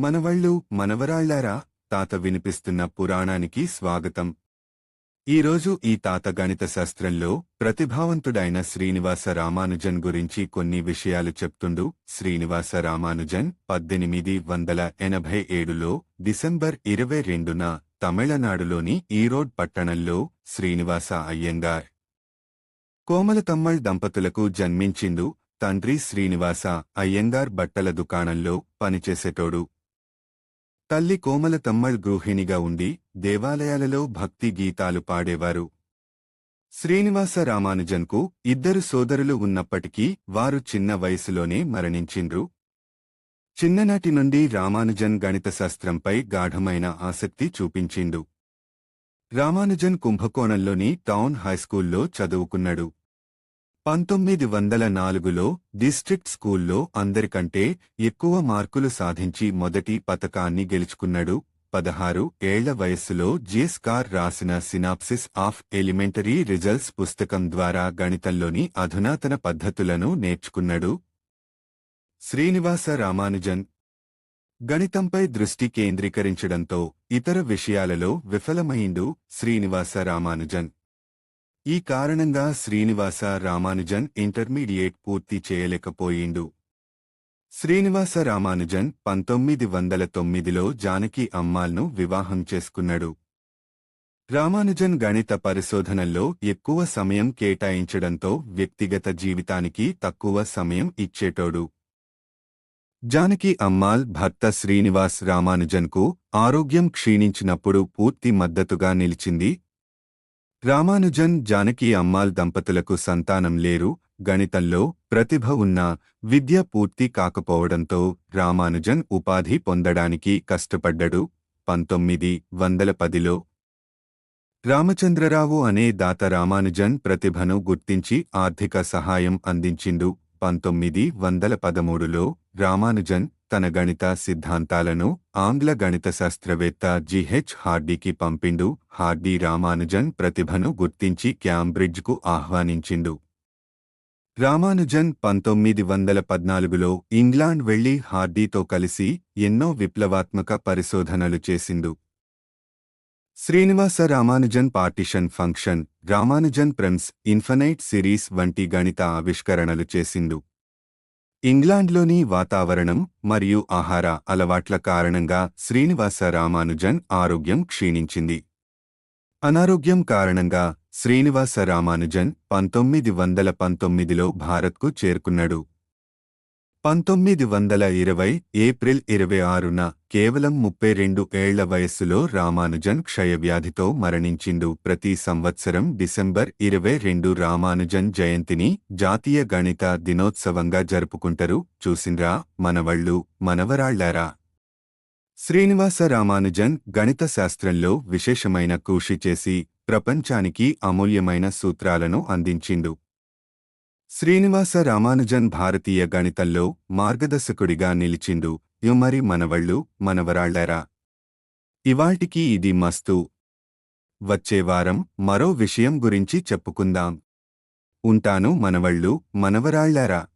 మనవళ్ళు మనవరాళ్ళారా తాత వినిపిస్తున్న పురాణానికి స్వాగతం. ఈరోజు ఈ తాత గణిత శాస్త్రంలో ప్రతిభావంతుడైన శ్రీనివాస రామానుజన్ గురించి కొన్ని విషయాలు చెప్తుండు. శ్రీనివాస రామానుజన్ పద్దెనిమిది వందల ఎనభై ఏడులో డిసెంబర్ ఇరవై రెండున తమిళనాడులోని ఈరోడ్ పట్టణంలో శ్రీనివాస అయ్యంగార్. కోమలతమ్మళ్ దంపతులకు జన్మించిండు. తండ్రి శ్రీనివాస అయ్యంగార్ బట్టల దుకాణంలో పనిచేసేటోడు. తల్లి కోమలతమ్మళ్ గృహిణిగా ఉండి దేవాలయాలలో భక్తి గీతాలు పాడేవారు. శ్రీనివాస రామానుజన్కు ఇద్దరు సోదరులు ఉన్నప్పటికీ వారు చిన్న వయసులోనే మరణించిండ్రు. చిన్ననాటి నుండి రామానుజన్ గణిత శాస్త్రంపై గాఢమైన ఆసక్తి చూపించిండు. రామానుజన్ కుంభకోణంలోని టౌన్ హైస్కూల్లో చదువుకున్నాడు. పంతొమ్మిది వందల నాలుగులో డిస్ట్రిక్ట్ స్కూల్లో అందరికంటే ఎక్కువ మార్కులు సాధించి మొదటి పతకాన్ని గెలుచుకున్నాడు. పదహారు ఏళ్ళ వయస్సులో జేస్కార్ రాసిన సినాప్సిస్ ఆఫ్ ఎలిమెంటరీ రిజల్ట్స్ పుస్తకం ద్వారా గణితంలోని అధునాతన పద్ధతులను నేర్చుకున్నాడు. శ్రీనివాస రామానుజన్ గణితంపై దృష్టి కేంద్రీకరించడంతో ఇతర విషయాలలో విఫలమైండు శ్రీనివాస రామానుజన్ ఈ కారణంగా శ్రీనివాస రామానుజన్ ఇంటర్మీడియేట్ పూర్తి చేయలేకపోయిండు. శ్రీనివాస రామానుజన్ పంతొమ్మిది వందల తొమ్మిదిలో జానకి అమ్మాల్ను వివాహం చేసుకున్నాడు. రామానుజన్ గణిత పరిశోధనల్లో ఎక్కువ సమయం కేటాయించడంతో వ్యక్తిగత జీవితానికి తక్కువ సమయం ఇచ్చేటోడు. జానకి అమ్మాల్ భర్త శ్రీనివాస్ రామానుజన్కు ఆరోగ్యం క్షీణించినప్పుడు పూర్తి మద్దతుగా నిలిచింది రామానుజన్ జానకి అమ్మాల్ దంపతులకు సంతానం లేరు గణితంలో ప్రతిభ ఉన్నా విద్య పూర్తి కాకపోవడంతో రామానుజన్ ఉపాధి పొందడానికి కష్టపడ్డడు. పంతొమ్మిది వందల పదిలో రామచంద్రరావు అనే దాత రామానుజన్ ప్రతిభను గుర్తించి ఆర్థిక సహాయం అందించిండు. పంతొమ్మిది వందల పదమూడులో రామానుజన్ తన గణిత సిద్ధాంతాలను ఆంగ్ల గణిత శాస్త్రవేత్త జిహెచ్ హార్డీకి పంపిండు. హార్డీ రామానుజన్ ప్రతిభను గుర్తించి క్యాంబ్రిడ్జ్కు ఆహ్వానించిండు. రామానుజన్ పంతొమ్మిది వందల పద్నాలుగులో ఇంగ్లాండ్ వెళ్ళి హార్డీతో కలిసి ఎన్నో విప్లవాత్మక పరిశోధనలు చేసిండు. Srinivasa Ramanujan partition function Ramanujan primes infinite series వంటి గణిత ఆవిష్కరణలు చేసిండు. ఇంగ్లాండ్లోని వాతావరణం మరియు ఆహార అలవాట్ల కారణంగా శ్రీనివాస రామానుజన్ ఆరోగ్యం క్షీణించింది. అనారోగ్యం కారణంగా శ్రీనివాస రామానుజన్ పంతొమ్మిది వందల పంతొమ్మిదిలో భారత్కు చేరుకున్నాడు. పంతొమ్మిది వందల ఇరవై ఏప్రిల్ ఇరవై ఆరున కేవలం ముప్పై రెండు ఏళ్ళ వయస్సులో రామానుజన్ క్షయవ్యాధితో మరణించిండు. ప్రతి సంవత్సరం డిసెంబర్ ఇరవై రెండు రామానుజన్ జయంతిని జాతీయ గణిత దినోత్సవంగా జరుపుకుంటారు. చూసిండ్రా మనవళ్ళు మనవరాళ్ళారా! శ్రీనివాస రామానుజన్ గణిత శాస్త్రంలో విశేషమైన కృషి చేసి ప్రపంచానికి అమూల్యమైన సూత్రాలను అందించిండు. శ్రీనివాస రామానుజన్ భారతీయ గణితంలో మార్గదర్శకుడిగా నిలిచిండు. యుమరి మనవళ్ళు మనవరాళ్ళారా? ఇవాల్టికి ఇది మస్తు. వచ్చే వారం మరో విషయం గురించి చెప్పుకుందాం. ఉంటాను మనవళ్ళు మనవరాళ్ళారా?